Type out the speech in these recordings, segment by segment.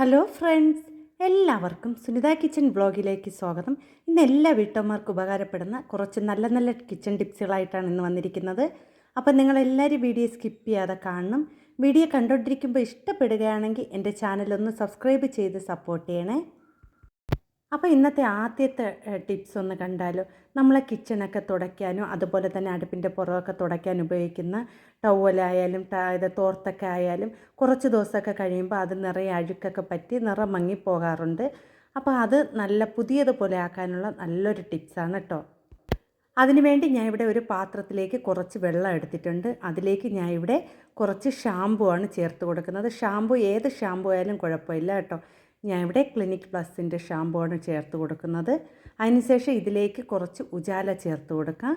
Hello friends എല്ലാവർക്കും Sunitha kitchen ബ്ലോഗിലേക്ക് സ്വാഗതം. ഇന്ന് എല്ലാ വീട്ടമ്മമാർക്കും ഉപകാരപ്പെടുന്ന കുറച്ച് നല്ല നല്ല കിച്ചൺ ടിപ്സുകളായിട്ടാണ് ഇന്ന് വന്നിരിക്കുന്നത്. അപ്പോൾ നിങ്ങളെല്ലാവരും വീഡിയോ സ്കിപ്പ് ചെയ്യാതെ കാണണം. വീഡിയോ കണ്ടുകൊണ്ടിരിക്കുമ്പോൾ ഇഷ്ടപ്പെടുകയാണെങ്കിൽ എന്റെ ചാനലൊന്ന് സബ്സ്ക്രൈബ് ചെയ്ത് സപ്പോർട്ട് ചെയ്യണേ. അപ്പോൾ ഇന്നത്തെ ആദ്യത്തെ ടിപ്സ് ഒന്ന് കണ്ടാലോ? നമ്മളെ കിച്ചണൊക്കെ തുടയ്ക്കാനും അതുപോലെ തന്നെ അടുപ്പിന്റെ പുറമൊക്കെ തുടയ്ക്കാൻ ഉപയോഗിക്കുന്ന ടവലായാലും ഇത് തോർത്തൊക്കെ ആയാലും കുറച്ച് ദിവസമൊക്കെ കഴിയുമ്പോൾ അത് നിറയെ അഴുക്കൊക്കെ പറ്റി നിറം മങ്ങിപ്പോകാറുണ്ട്. അപ്പോൾ അത് നല്ല പുതിയതുപോലെ ആക്കാനുള്ള നല്ലൊരു ടിപ്സാണ് കേട്ടോ അതിനുവേണ്ടി ഞാൻ ഇവിടെ ഒരു പാത്രത്തിലേക്ക് കുറച്ച് വെള്ളം എടുത്തിട്ടുണ്ട്. അതിലേക്ക് ഞാൻ ഇവിടെ കുറച്ച് ഷാമ്പു ആണ് ചേർത്ത് കൊടുക്കുന്നത്. ഷാമ്പു ഏത് ഷാമ്പു ആയാലും കുഴപ്പമില്ല കേട്ടോ ഞാൻ ഇവിടെ ക്ലിനിക് പ്ലസിന്റെ ഷാമ്പുവാണ് ചേർത്ത് കൊടുക്കുന്നത്. അതിനുശേഷം ഇതിലേക്ക് കുറച്ച് ഉജാല ചേർത്ത് കൊടുക്കാം.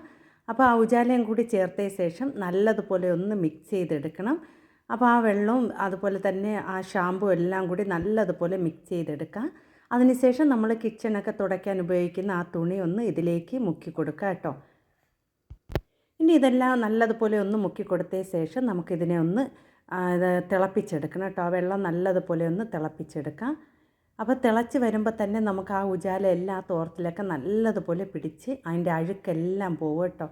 അപ്പോൾ ആ ഉജാലയും കൂടി ചേർത്തതിന് ശേഷം നല്ലതുപോലെ ഒന്ന് മിക്സ് ചെയ്തെടുക്കണം. അപ്പോൾ ആ വെള്ളവും അതുപോലെ തന്നെ ആ ഷാമ്പു എല്ലാം കൂടി നല്ലതുപോലെ മിക്സ് ചെയ്തെടുക്കാം. അതിനുശേഷം നമ്മൾ കിച്ചണൊക്കെ തുടയ്ക്കാൻ ഉപയോഗിക്കുന്ന ആ തുണി ഒന്ന് ഇതിലേക്ക് മുക്കി കൊടുക്കുക കേട്ടോ. ഇനി ഇതെല്ലാം നല്ലതുപോലെ ഒന്ന് മുക്കി കൊടുത്തതിന് ശേഷം നമുക്കിതിനെ ഒന്ന് തിളപ്പിച്ചെടുക്കണം കേട്ടോ. ആ വെള്ളം നല്ലതുപോലെ ഒന്ന് തിളപ്പിച്ചെടുക്കാം. അപ്പോൾ തിളച്ച് വരുമ്പോൾ തന്നെ നമുക്ക് ആ ഉജാല എല്ലാ തോർത്തിലൊക്കെ നല്ലതുപോലെ പിടിച്ച് അതിന്റെ അഴുക്കെല്ലാം പോകും കേട്ടോ.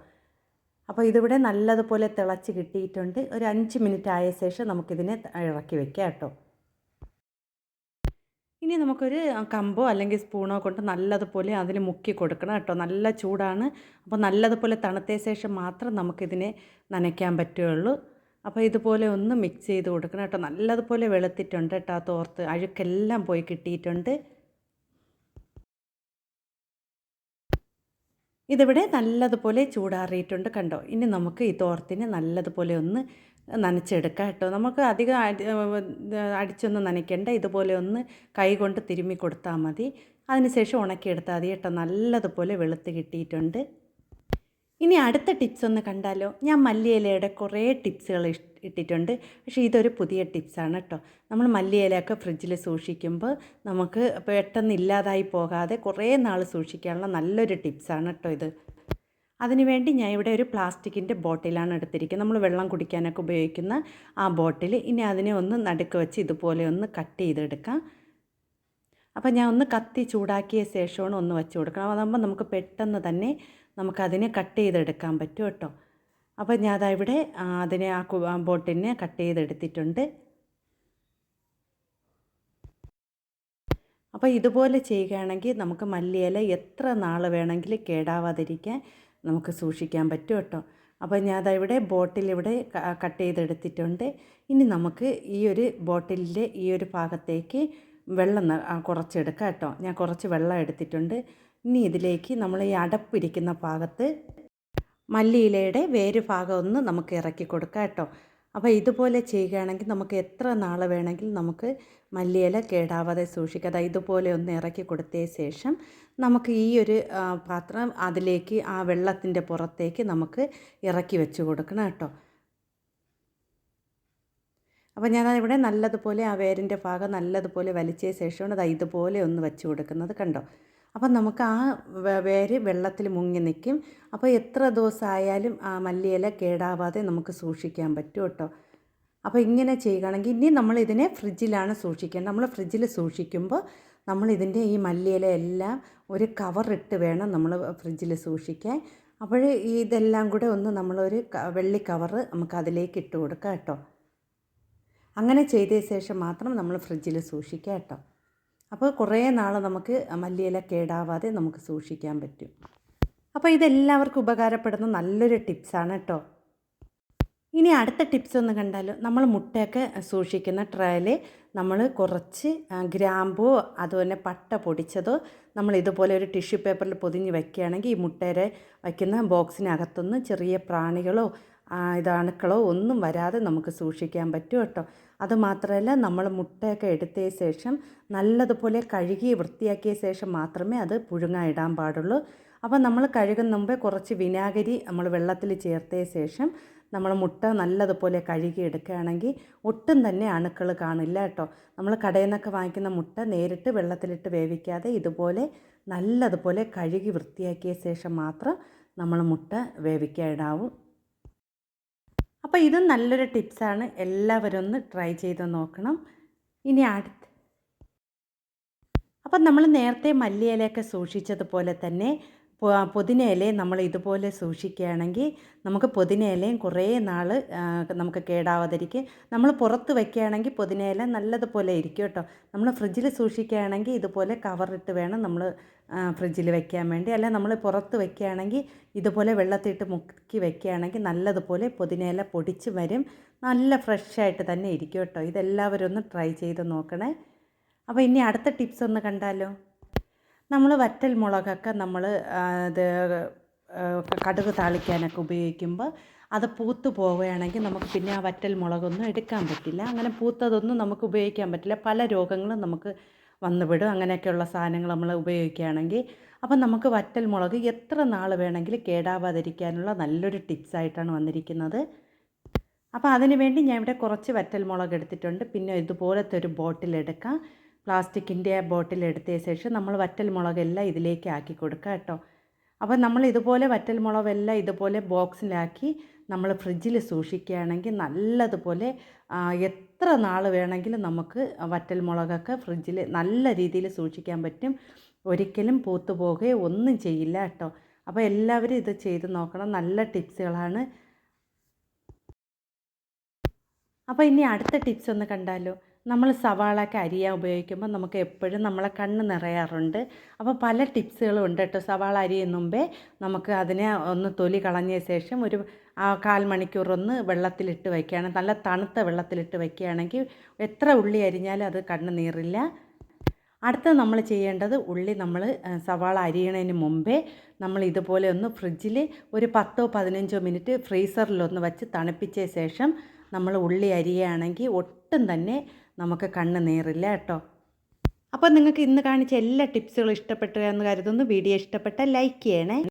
അപ്പോൾ ഇതിവിടെ നല്ലതുപോലെ തിളച്ച് കിട്ടിയിട്ടുണ്ട്. ഒരു അഞ്ച് മിനിറ്റ് ആയ ശേഷം നമുക്കിതിനെ ഇറക്കി വെക്കാം കേട്ടോ. ഇനി നമുക്കൊരു കമ്പോ അല്ലെങ്കിൽ സ്പൂണോ കൊണ്ട് നല്ലതുപോലെ അതിൽ മുക്കി കൊടുക്കണം കേട്ടോ. നല്ല ചൂടാണ്. അപ്പോൾ നല്ലതുപോലെ തണുത്ത ശേഷം മാത്രം നമുക്കിതിനെ നനയ്ക്കാൻ പറ്റുകയുള്ളൂ. അപ്പോൾ ഇതുപോലെ ഒന്ന് മിക്സ് ചെയ്ത് കൊടുക്കണം കേട്ടോ. നല്ലതുപോലെ വെളുത്തിട്ടുണ്ട് കേട്ടോ ആ തോർത്ത്. അഴുക്കെല്ലാം പോയി കിട്ടിയിട്ടുണ്ട്. ഇതിവിടെ നല്ലതുപോലെ ചൂടാറിയിട്ടുണ്ട് കണ്ടോ? ഇനി നമുക്ക് ഈ തോർത്തിനെ നല്ലതുപോലെ ഒന്ന് നനച്ചെടുക്കാം കേട്ടോ. നമുക്ക് അധികം അടിച്ചൊന്നും നനയ്ക്കേണ്ട. ഇതുപോലെ ഒന്ന് കൈ കൊണ്ട് തിരുമ്മി കൊടുത്താൽ മതി. അതിനുശേഷം ഉണക്കിയെടുത്താൽ മതി കേട്ടോ. നല്ലതുപോലെ വെളുത്ത് കിട്ടിയിട്ടുണ്ട്. ഇനി അടുത്ത ടിപ്സ് ഒന്ന് കണ്ടാലോ? ഞാൻ മല്ലിയിലയുടെ കുറേ ടിപ്സുകൾ ഇട്ടിട്ടുണ്ട്. പക്ഷേ ഇതൊരു പുതിയ ടിപ്സാണ് കേട്ടോ. നമ്മൾ മല്ലിയിലയൊക്കെ ഫ്രിഡ്ജിൽ സൂക്ഷിക്കുമ്പോൾ നമുക്ക് പെട്ടെന്ന് ഇല്ലാതായി പോകാതെ കുറേ നാൾ സൂക്ഷിക്കാനുള്ള നല്ലൊരു ടിപ്സാണ് കേട്ടോ ഇത്. അതിനുവേണ്ടി ഞാൻ ഇവിടെ ഒരു പ്ലാസ്റ്റിക്കിന്റെ ബോട്ടിലാണ് എടുത്തിരിക്കുന്നത്. നമ്മൾ വെള്ളം കുടിക്കാനൊക്കെ ഉപയോഗിക്കുന്ന ആ ബോട്ടിൽ ഇനി അതിനെ ഒന്ന് നടുക്ക് വെച്ച് ഇതുപോലെ ഒന്ന് കട്ട് ചെയ്തെടുക്കാം. അപ്പോൾ ഞാൻ ഒന്ന് കത്തി ചൂടാക്കിയ ശേഷമാണ് ഒന്ന് വെച്ച് കൊടുക്കണം. അതാകുമ്പോൾ നമുക്ക് പെട്ടെന്ന് തന്നെ നമുക്കതിനെ കട്ട് ചെയ്തെടുക്കാൻ പറ്റും കേട്ടോ. അപ്പോൾ ഞാൻ ഇവിടെ അതിനെ ആ ബോട്ടിനെ കട്ട് ചെയ്തെടുത്തിട്ടുണ്ട്. അപ്പോൾ ഇതുപോലെ ചെയ്യുകയാണെങ്കിൽ നമുക്ക് മല്ലിയില എത്ര നാൾ വേണമെങ്കിലും കേടാവാതിരിക്കാൻ നമുക്ക് സൂക്ഷിക്കാൻ പറ്റും കേട്ടോ. അപ്പോൾ ഞാൻ ഇവിടെ ബോട്ടിൽ ഇവിടെ കട്ട് ചെയ്തെടുത്തിട്ടുണ്ട്. ഇനി നമുക്ക് ഈ ഒരു ബോട്ടിലിന്റെ ഈ ഒരു ഭാഗത്തേക്ക് വെള്ളം കുറച്ചെടുക്കാം കേട്ടോ. ഞാൻ കുറച്ച് വെള്ളം എടുത്തിട്ടുണ്ട്. ഇനി ഇതിലേക്ക് നമ്മൾ ഈ അടപ്പിരിക്കുന്ന ഭാഗത്ത് മല്ലിയിലയുടെ വേര് ഭാഗം ഒന്ന് നമുക്ക് ഇറക്കി കൊടുക്കാം കേട്ടോ. അപ്പോൾ ഇതുപോലെ ചെയ്യുകയാണെങ്കിൽ നമുക്ക് എത്ര നാൾ വേണമെങ്കിൽ നമുക്ക് മല്ലിയില കേടാവാതെ സൂക്ഷിക്കാം. അതായത് ഇതുപോലെ ഒന്ന് ഇറക്കി കൊടുത്തതിന് ശേഷം നമുക്ക് ഈ ഒരു പാത്രം അതിലേക്ക് ആ വെള്ളത്തിന്റെ പുറത്തേക്ക് നമുക്ക് ഇറക്കി വെച്ച് കൊടുക്കണം കേട്ടോ. അപ്പോൾ ഞാൻ ഇവിടെ നല്ലതുപോലെ ആ വേരിന്റെ ഭാഗം നല്ലതുപോലെ വലിച്ചതിന് ശേഷമാണ് അത് ഇതുപോലെ ഒന്ന് വെച്ച് കൊടുക്കുന്നത് കണ്ടോ. അപ്പം നമുക്ക് ആ വേര് വെള്ളത്തിൽ മുങ്ങി നിൽക്കും. അപ്പോൾ എത്ര ദിവസമായാലും ആ മല്ലിയില കേടാവാതെ നമുക്ക് സൂക്ഷിക്കാൻ പറ്റും കേട്ടോ. അപ്പോൾ ഇങ്ങനെ ചെയ്യുകയാണെങ്കിൽ ഇനി നമ്മൾ ഇതിനെ ഫ്രിഡ്ജിലാണ് സൂക്ഷിക്കേണ്ടത്. നമ്മൾ ഫ്രിഡ്ജിൽ സൂക്ഷിക്കുമ്പോൾ നമ്മൾ ഇതിന്റെ ഈ മല്ലിയില എല്ലാം ഒരു കവറിട്ട് വേണം നമ്മൾ ഫ്രിഡ്ജിൽ സൂക്ഷിക്കാൻ. അപ്പോൾ ഇതെല്ലാം കൂടെ ഒന്ന് നമ്മളൊരു വെള്ളി കവറ് നമുക്ക് അതിലേക്ക് ഇട്ട് കൊടുക്കാം കേട്ടോ. അങ്ങനെ ചെയ്ത ശേഷം മാത്രം നമ്മൾ ഫ്രിഡ്ജിൽ സൂക്ഷിക്കാം കേട്ടോ. അപ്പോൾ കുറേ നാൾ നമുക്ക് മല്ലിയില കേടാവാതെ നമുക്ക് സൂക്ഷിക്കാൻ പറ്റും. അപ്പോൾ ഇതെല്ലാവർക്കും ഉപകാരപ്പെടുന്ന നല്ലൊരു ടിപ്സാണ് കേട്ടോ. ഇനി അടുത്ത ടിപ്സ് ഒന്ന് കണ്ടാലോ നമ്മൾ മുട്ടയൊക്കെ സൂക്ഷിക്കുന്ന ട്രയൽ നമ്മൾ കുറച്ച് ഗ്രാമ്പോ അതുപോലെ പട്ട പൊടിച്ചതോ നമ്മൾ ഇതുപോലെ ഒരു ടിഷ്യൂ പേപ്പറിൽ പൊതിഞ്ഞ് വെക്കുകയാണെങ്കിൽ ഈ മുട്ടയുടെ വയ്ക്കുന്ന ബോക്സിനകത്തുനിന്ന് ചെറിയ പ്രാണികളോ ഇതണുക്കളോ ഒന്നും വരാതെ നമുക്ക് സൂക്ഷിക്കാൻ പറ്റും കേട്ടോ. അതുമാത്രമല്ല നമ്മൾ മുട്ടയൊക്കെ എടുത്തതിന് ശേഷം നല്ലതുപോലെ കഴുകി വൃത്തിയാക്കിയ ശേഷം മാത്രമേ അത് പുഴുങ്ങാൻ ഇടാൻ പാടുള്ളൂ. അപ്പോൾ നമ്മൾ കഴുകുന്ന മുമ്പേ കുറച്ച് വിനാഗിരി നമ്മൾ വെള്ളത്തിൽ ചേർത്തതിന് ശേഷം നമ്മൾ മുട്ട നല്ലതുപോലെ കഴുകി എടുക്കുകയാണെങ്കിൽ ഒട്ടും തന്നെ അണുക്കൾ കാണില്ല കേട്ടോ. നമ്മൾ കടയിൽ നിന്നൊക്കെ വാങ്ങിക്കുന്ന മുട്ട നേരിട്ട് വെള്ളത്തിലിട്ട് വേവിക്കാതെ ഇതുപോലെ നല്ലതുപോലെ കഴുകി വൃത്തിയാക്കിയ ശേഷം മാത്രം നമ്മൾ മുട്ട വേവിക്കാൻ ഇടാവൂ. അപ്പോൾ ഇത് നല്ലൊരു ടിപ്സാണ്. എല്ലാവരും ഒന്ന് ട്രൈ ചെയ്ത് നോക്കണം. ഇനി അടുത്ത്. അപ്പം നമ്മൾ നേരത്തെ മല്ലിയിലയൊക്കെ സൂക്ഷിച്ചതുപോലെ തന്നെ പൊ- പുതിനയിലയും നമ്മൾ ഇതുപോലെ സൂക്ഷിക്കുകയാണെങ്കിൽ നമുക്ക് പുതിനയിലയും കുറേ നാൾ നമുക്ക് കേടാവാതിരിക്കും നമ്മൾ പുറത്ത് വയ്ക്കുകയാണെങ്കിൽ പുതിനയില നല്ലതുപോലെ ഇരിക്കും കേട്ടോ. നമ്മൾ ഫ്രിഡ്ജിൽ സൂക്ഷിക്കുകയാണെങ്കിൽ ഇതുപോലെ കവറിട്ട് വേണം നമ്മൾ ഫ്രിഡ്ജിൽ വെക്കാൻ വേണ്ടി. അല്ല നമ്മൾ പുറത്ത് വെക്കുകയാണെങ്കിൽ ഇതുപോലെ വെള്ളത്തിട്ട് മുക്കി വെക്കുകയാണെങ്കിൽ നല്ലതുപോലെ പുതിനയില പൊടിച്ച് വരും. നല്ല ഫ്രഷായിട്ട് തന്നെ ഇരിക്കും കേട്ടോ. ഇതെല്ലാവരും ഒന്ന് ട്രൈ ചെയ്ത് നോക്കണേ. അപ്പോൾ ഇനി അടുത്ത ടിപ്സ് ഒന്ന് കണ്ടാലോ? നമ്മൾ വറ്റൽ മുളകൊക്കെ നമ്മൾ ഇത് കടുക് താളിക്കാനൊക്കെ ഉപയോഗിക്കുമ്പോൾ അത് പൂത്തു പോവുകയാണെങ്കിൽ നമുക്ക് പിന്നെ ആ വറ്റൽ മുളകൊന്നും എടുക്കാൻ പറ്റില്ല. അങ്ങനെ പൂത്തതൊന്നും നമുക്ക് ഉപയോഗിക്കാൻ പറ്റില്ല. പല രോഗങ്ങളും നമുക്ക് വന്നുവിടും അങ്ങനെയൊക്കെയുള്ള സാധനങ്ങൾ നമ്മൾ ഉപയോഗിക്കുകയാണെങ്കിൽ അപ്പം നമുക്ക് വറ്റൽ മുളക് എത്ര നാൾ വേണമെങ്കിലും കേടാവാതിരിക്കാനുള്ള നല്ലൊരു ടിപ്സായിട്ടാണ് വന്നിരിക്കുന്നത്. അപ്പോൾ അതിന് വേണ്ടി ഞാൻ ഇവിടെ കുറച്ച് വറ്റൽ മുളക് എടുത്തിട്ടുണ്ട്. പിന്നെ ഇതുപോലത്തെ ഒരു ബോട്ടിൽ എടുക്കാം. പ്ലാസ്റ്റിക്കിന്റെ ബോട്ടിൽ എടുത്ത ശേഷം നമ്മൾ വറ്റൽ മുളകെല്ലാം ഇതിലേക്ക് ആക്കി കൊടുക്കുക കേട്ടോ. അപ്പോൾ നമ്മൾ ഇതുപോലെ വറ്റൽ മുളകെല്ലാം ഇതുപോലെ ബോക്സിലാക്കി നമ്മൾ ഫ്രിഡ്ജിൽ സൂക്ഷിക്കുകയാണെങ്കിൽ നല്ലതുപോലെ എത്ര നാൾ വേണമെങ്കിലും നമുക്ക് വറ്റൽ മുളകൊക്കെ ഫ്രിഡ്ജിൽ നല്ല രീതിയിൽ സൂക്ഷിക്കാൻ പറ്റും. ഒരിക്കലും പൂത്തു പോകുകയോ ഒന്നും ചെയ്യില്ല കേട്ടോ. അപ്പോൾ എല്ലാവരും ഇത് ചെയ്ത് നോക്കണം. നല്ല ടിപ്സുകളാണ്. അപ്പോൾ ഇനി അടുത്ത ടിപ്സ് ഒന്ന് കണ്ടാലോ? നമ്മൾ സവാളയൊക്കെ അരിയാൻ ഉപയോഗിക്കുമ്പോൾ നമുക്ക് എപ്പോഴും നമ്മളെ കണ്ണ് നിറയാറുണ്ട്. അപ്പോൾ പല ടിപ്സുകളും ഉണ്ട് കേട്ടോ. സവാള അരിയുന്ന മുമ്പേ നമുക്ക് അതിനെ ഒന്ന് തൊലി കളഞ്ഞ ശേഷം ഒരു കാൽ മണിക്കൂർ ഒന്ന് വെള്ളത്തിലിട്ട് വയ്ക്കുകയാണെങ്കിൽ നല്ല തണുത്ത വെള്ളത്തിലിട്ട് വയ്ക്കുകയാണെങ്കിൽ എത്ര ഉള്ളി അരിഞ്ഞാലും അത് കണ്ണ് നീറില്ല. അടുത്ത നമ്മൾ ചെയ്യേണ്ടത് ഉള്ളി നമ്മൾ സവാള അരിയണതിന് മുമ്പേ നമ്മൾ ഇതുപോലെ ഒന്ന് ഫ്രിഡ്ജിൽ ഒരു പത്തോ പതിനഞ്ചോ മിനിറ്റ് ഫ്രീസറിലൊന്ന് വെച്ച് തണുപ്പിച്ച ശേഷം നമ്മൾ ഉള്ളി അരിയുകയാണെങ്കിൽ ഒട്ടും തന്നെ നമുക്ക് കണ്ണ് നീറില്ല കേട്ടോ. അപ്പോൾ നിങ്ങൾക്ക് ഇന്ന് കാണിച്ച എല്ലാ ടിപ്സുകളും ഇഷ്ടപ്പെട്ടു എന്ന് കരുതുന്നു. വീഡിയോ ഇഷ്ടപ്പെട്ടാൽ ലൈക്ക് ചെയ്യണേ.